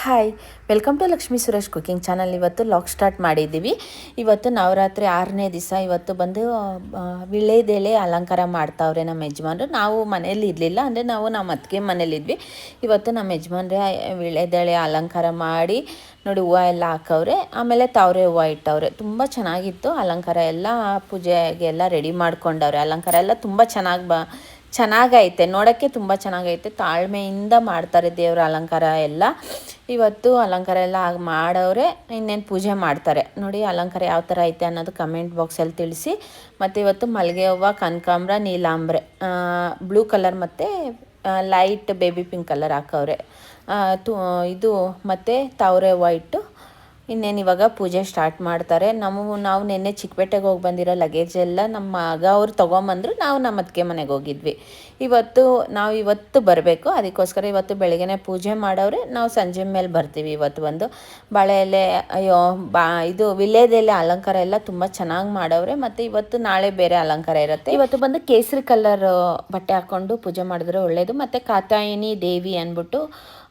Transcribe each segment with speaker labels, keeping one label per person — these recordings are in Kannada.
Speaker 1: Hi welcome to Lakshmi Suresh cooking channel ಇವತ್ತು ಲಾಕ್ ಸ್ಟಾರ್ಟ್ ಮಾಡಿದ್ದೀವಿ. ಇವತ್ತು ನವರಾತ್ರಿ ಆರನೇ ದಿವಸ ಇವತ್ತು ಬಂದು ಆ, ವಿಳ್ಯೆದೆಲೆ ಅಲಂಕಾರ ಮಾಡ್ತಾವ್ರೆ ನಮ್ಮ ಯಜಮಾನ್ರು. ನಾವು ಮನೇಲಿ ಇರಲಿಲ್ಲ ಅಂದರೆ ನಾವು ನಮ್ಮ ಅತ್ತಿಗೆ ಮನೇಲಿದ್ವಿ ಇವತ್ತು ನಮ್ಮ ಯಜಮಾನ್ರೆ ವಿಳೆದೆಳೆ ಅಲಂಕಾರ ಮಾಡಿ ನೋಡಿ ಹೂವು ಎಲ್ಲ ಹಾಕವ್ರೆ. ಆಮೇಲೆ ತಾವ್ರೆ ಹೂವು ಇಟ್ಟವ್ರೆ. ತುಂಬ ಚೆನ್ನಾಗಿತ್ತು. ಅಲಂಕಾರ ಎಲ್ಲ ಪೂಜೆಗೆ ಎಲ್ಲ ರೆಡಿ ಮಾಡ್ಕೊಂಡವ್ರೆ. ಅಲಂಕಾರ ಎಲ್ಲ ತುಂಬ ಚೆನ್ನಾಗಿ ಬ ಚೆನ್ನಾಗೈತೆ, ನೋಡೋಕ್ಕೆ ತುಂಬ ಚೆನ್ನಾಗೈತೆ. ತಾಳ್ಮೆಯಿಂದ ಮಾಡ್ತಾರೆ ದೇವರ ಅಲಂಕಾರ ಎಲ್ಲ. ಇವತ್ತು ಅಲಂಕಾರ ಎಲ್ಲ ಮಾಡೋರೆ ಇನ್ನೇನು ಪೂಜೆ ಮಾಡ್ತಾರೆ. ನೋಡಿ ಅಲಂಕಾರ ಯಾವ ಥರ ಐತೆ ಅನ್ನೋದು ಕಮೆಂಟ್ ಬಾಕ್ಸಲ್ಲಿ ತಿಳಿಸಿ. ಮತ್ತು ಇವತ್ತು ಮಲ್ಲಿಗೆ ಹೂವು ಕನಕಾಂಬ್ರ, ನೀಲಾಂಬ್ರೆ ಬ್ಲೂ ಕಲರ್ ಮತ್ತು ಲೈಟ್ ಬೇಬಿ ಪಿಂಕ್ ಕಲರ್ ಹಾಕವ್ರೆ. ತು, ಇದು ಮತ್ತು ತಾವರೆ ಇಟ್ಟು ಇನ್ನೇನು ಇವಾಗ ಪೂಜೆ ಸ್ಟಾರ್ಟ್ ಮಾಡ್ತಾರೆ. ನಾವು ನಾವು ನಿನ್ನೆ ಚಿಕ್ಕಪೇಟೆಗೆ ಹೋಗಿ ಬಂದಿರೋ ಲಗೇಜ್ ಎಲ್ಲ ನಮ್ಮ ಮಗ ಅವ್ರು ತೊಗೊಂಬಂದ್ರು, ನಾವು ನಮ್ಮ ಅತ್ತಿಗೆ ಮನೆಗೆ ಹೋಗಿದ್ವಿ. ಇವತ್ತು, ನಾವು ಇವತ್ತು ಬರಬೇಕು. ಅದಕ್ಕೋಸ್ಕರ ಇವತ್ತು ಬೆಳಗ್ಗೆನೆ ಪೂಜೆ ಮಾಡವ್ರೆ, ನಾವು ಸಂಜೆ ಮೇಲೆ ಬರ್ತೀವಿ ಇವತ್ತು ಬಂದು. ಬಾಳೆ ಅಯ್ಯೋ, ಬಾ, ಇದು ವಿಲೇದೆಲೆ ಅಲಂಕಾರ ಎಲ್ಲ ತುಂಬ ಚೆನ್ನಾಗಿ ಮಾಡವ್ರೆ. ಮತ್ತು ಇವತ್ತು ನಾಳೆ ಬೇರೆ ಅಲಂಕಾರ ಇರುತ್ತೆ. ಇವತ್ತು ಬಂದು ಕೇಸರಿ ಕಲರ್ ಬಟ್ಟೆ ಹಾಕ್ಕೊಂಡು ಪೂಜೆ ಮಾಡಿದ್ರೆ ಒಳ್ಳೆಯದು ಮತ್ತು ಕಾತಾಯಿನಿ ದೇವಿ ಅಂದ್ಬಿಟ್ಟು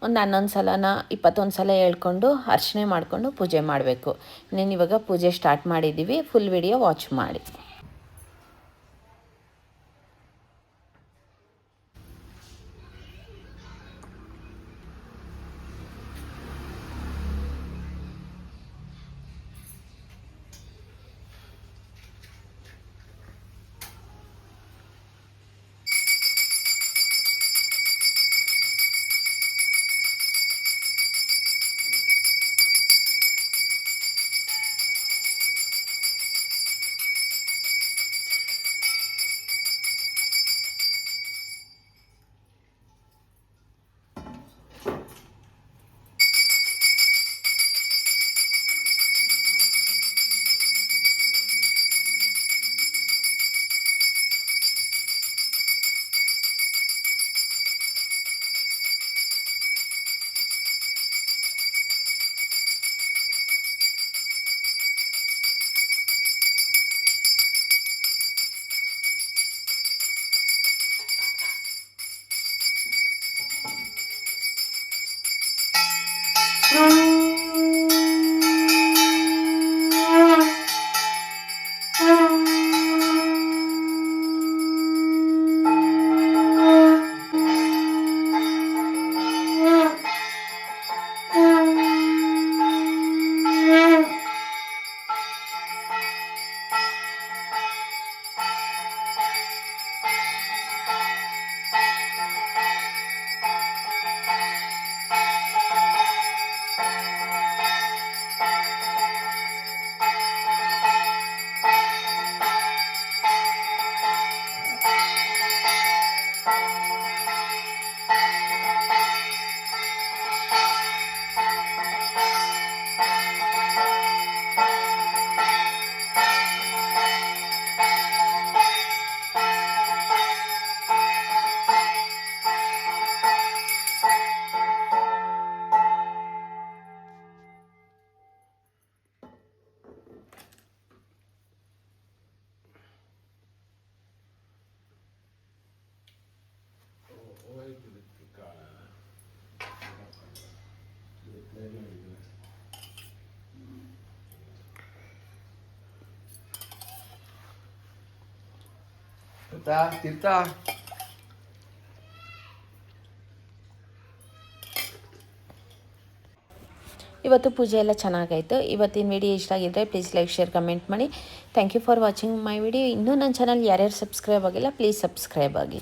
Speaker 1: ಒಂದು ಹನ್ನೊಂದು ಸಲನ, ಇಪ್ಪತ್ತೊಂದು ಸಲ ಹೇಳ್ಕೊಂಡು ಅರ್ಚನೆ ಮಾಡಿಕೊಂಡು ಪೂಜೆ ಮಾಡಬೇಕು. ನೀನು ಇವಾಗ ಪೂಜೆ ಸ್ಟಾರ್ಟ್ ಮಾಡಿದ್ದೀವಿ. ಫುಲ್ ವಿಡಿಯೋ ವಾಚ್ ಮಾಡಿ. Thank you.
Speaker 2: ತೀರ್ಥ ತೀರ್ಥ
Speaker 1: ಇವತ್ತು ಪೂಜೆ ಎಲ್ಲ ಚೆನ್ನಾಗಾಯಿತು. ಇವತ್ತಿನ ವಿಡಿಯೋ ಇಷ್ಟ ಆಗಿದ್ದರೆ ಪ್ಲೀಸ್ ಲೈಕ್ ಶೇರ್ ಕಮೆಂಟ್ ಮಾಡಿ. Thank you for watching my video ಇನ್ನೂ ನನ್ನ ಚಾನಲ್ ಯಾರ್ಯಾರು ಸಬ್ಸ್ಕ್ರೈಬ್ ಆಗಿಲ್ಲ ಪ್ಲೀಸ್ ಸಬ್ಸ್ಕ್ರೈಬ್ ಆಗಿ.